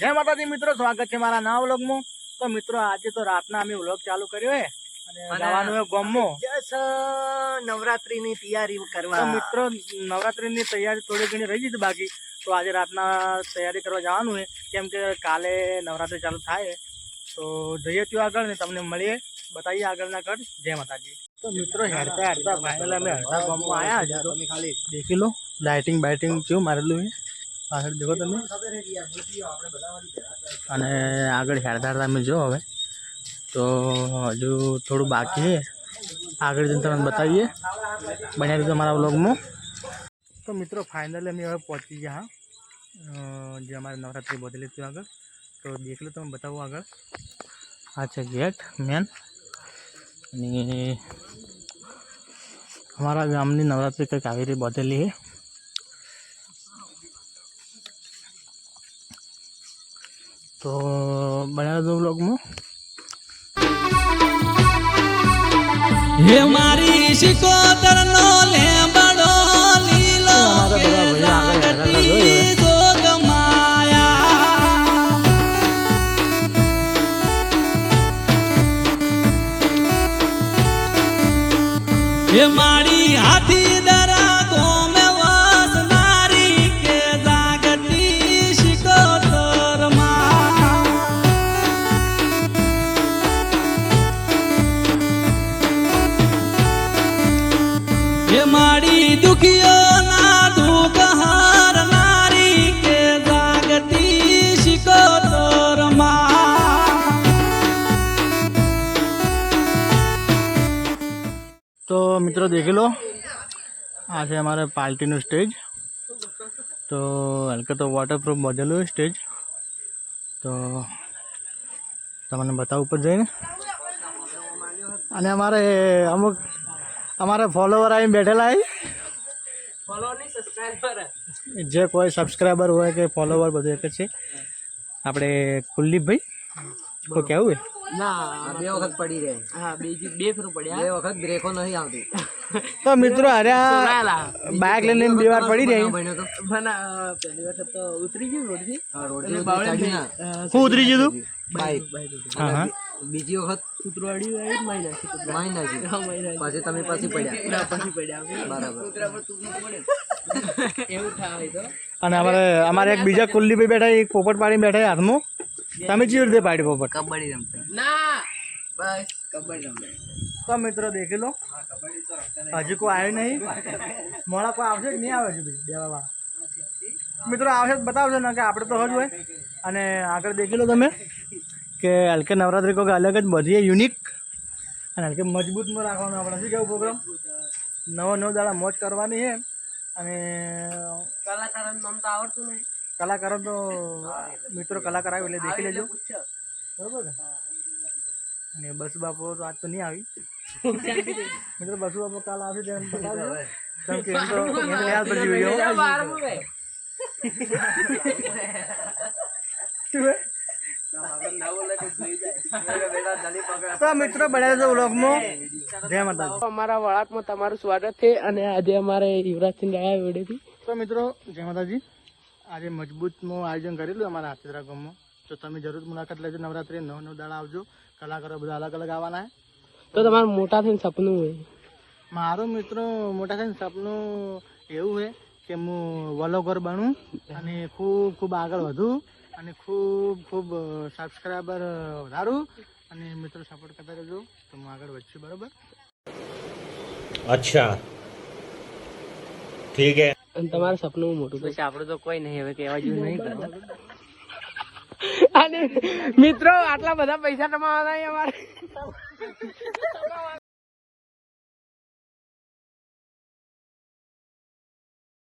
જય માતાજી મિત્રો સ્વાગત છે મારા નવા વ્લોગમાં. તો મિત્રો આજે તો રાતના અમે વ્લોગ ચાલુ કર્યો હે. તૈયારી કરવા. મિત્રો નવરાત્રીની તૈયારી થોડી ઘણી રહી બાકી. તો આજે રાતના તૈયારી કરવા જવાનું છે કેમ કે કાલે નવરાત્રી ચાલુ થાય તો જઈએ ત્યાં આગળ ને તમને મળીએ. બતાવીએ આગળના કર જય માતાજી. તો મિત્રો હેડતા હેડતા ફાઇનલ અમે હરતા ગામમાં આવ્યા છે તો ખાલી દેખી લો લાઇટિંગ બાઇટિંગ કેવું મારેલું છે પાછળ દેખો તમે. અને આગળ હેરધાર તમે જો હવે. તો હજુ થોડું બાકી છે. આગળ જઈને તમને બતાવીએ. બન્યા રીતે અમારા વ્લોગમાં. તો મિત્રો ફાઇનલી અમે હવે પહોંચી ગયા, હા. જે અમારે નવરાત્રિ બોધેલી હતી આગળ. તો દેખ લો, તમે બતાવો આગળ. આ છે ગેટ મેન અને અમારા ગામની નવરાત્રિ કંઈક આવી રીતે બોધેલી છે. તો બનાવી દઉં બ્લોગમાં હે મારી શિકોતર નો લેબડો લીલો હે મારી હાથી દરા તો મિત્રો દેખી લો. આ છે અમારે પાર્ટીનું સ્ટેજ. તો હલકે તો વોટરપ્રૂફ બધેલું સ્ટેજ. તો તમને બતાવું ઉપર જઈને. અને અમારે અમુક, અમારે ફોલોવર આવીને બેઠેલા જે કોઈ સબસ્ક્રાઈબર હોય કે ફોલોવર બધું એક છે. આપણે કુલદીપભાઈ. કોઈ કેવું હે આ બે વખત પડી રહે. હા બે બે ફેરું પડ્યા. બે વખત બ્રેકો નથી આવતી. તો મિત્રો અરે બાઇક લઈને બે વાર પડી રહી? તો? મને પહેલી વખત તો ઉતરી ગયું રોડથી ના. હું ઉતરી બાઈક. હા હા. બીજી વખત? ઉતરવાડી કૂતરા. માઈ નાખી હા, મારી નાખ્યું. પછી તમે પાછી પડ્યા. ના, પછી પડ્યા બરાબર. એવું થાય તો. અને અમારે અમારે એક બીજા કુલ્લીભાઈ બેઠા એક પોપટ પાડીને બેઠા હાથમાં. તમે કેવી રીતે પાડી પોપટ કબડ્ડી રમતા. ના બસ કબડ્ડી રમે. તો મિત્રો દેખી લો. હજી કોઈ આવ્યું નહીં? મોડા કોઈ આવશે કે નહીં આવે છે બીજું દેવા મિત્રો આવશે તો બતાવજો ને કે આપણે તો હજ હોય. અને આગળ દેખી લો તમે કે હલકે નવરાત્રી કોઈ અલગ જ બધી યુનિક અને હલકે મજબૂતમાં રાખવાનું આપણે શું કેવું પ્રોગ્રામ નવો નવ દાડા મોજ કરવાની છે. અને કલાકારોનું નામ તો આવડતું નહીં. કલાકારો તો મિત્રો કલાકાર આવે એટલે દેખી લેજો. પૂછો બરોબર ને? બસુ બાપુ તો આજ તો નહીં આવી. મિત્રો બસુ બાપો કાલ આવશે તેમ બતાવજો. કેમ એમ તો એને યાદ વીડિયો તો મિત્રો બનાવી દો વ્લોગમાં. જય માતાજી. અમારા વળાકમાં તમારું સ્વાગત છે અને આજે અમારે યુવરાજસિંહ આવ્યા વેડેથી તો મિત્રો જય માતાજી. આજે મજબૂતનું આયોજન કરેલું અમારા હાથેદરા ગામમાં. તો તમે જરૂર મુલાકાત લેજો. નવરાત્રી નવ નવ દાડા આવજો. કલાકારો બધા અલગ અલગ આવવાના તો તમારું મોટા થઈને સપનું હોય. મારું મિત્રો મોટા થઈને સપનું એવું છે કે હું વલોગર બનું અને ખૂબ ખૂબ આગળ વધું અને ખૂબ ખૂબ સબસ્ક્રાઈબર વધારું અને મિત્રો સપોર્ટ કરતા રહેજો. તો હું આગળ વધશું બરાબર? અચ્છા. ઠીક હે. અને તમારું સપનું મોટું પછી આપડે તો કોઈ નહીં હવે કહેવા જેવું નહીં અને મિત્રો આટલા બધા પૈસા કમાવાના અમારે.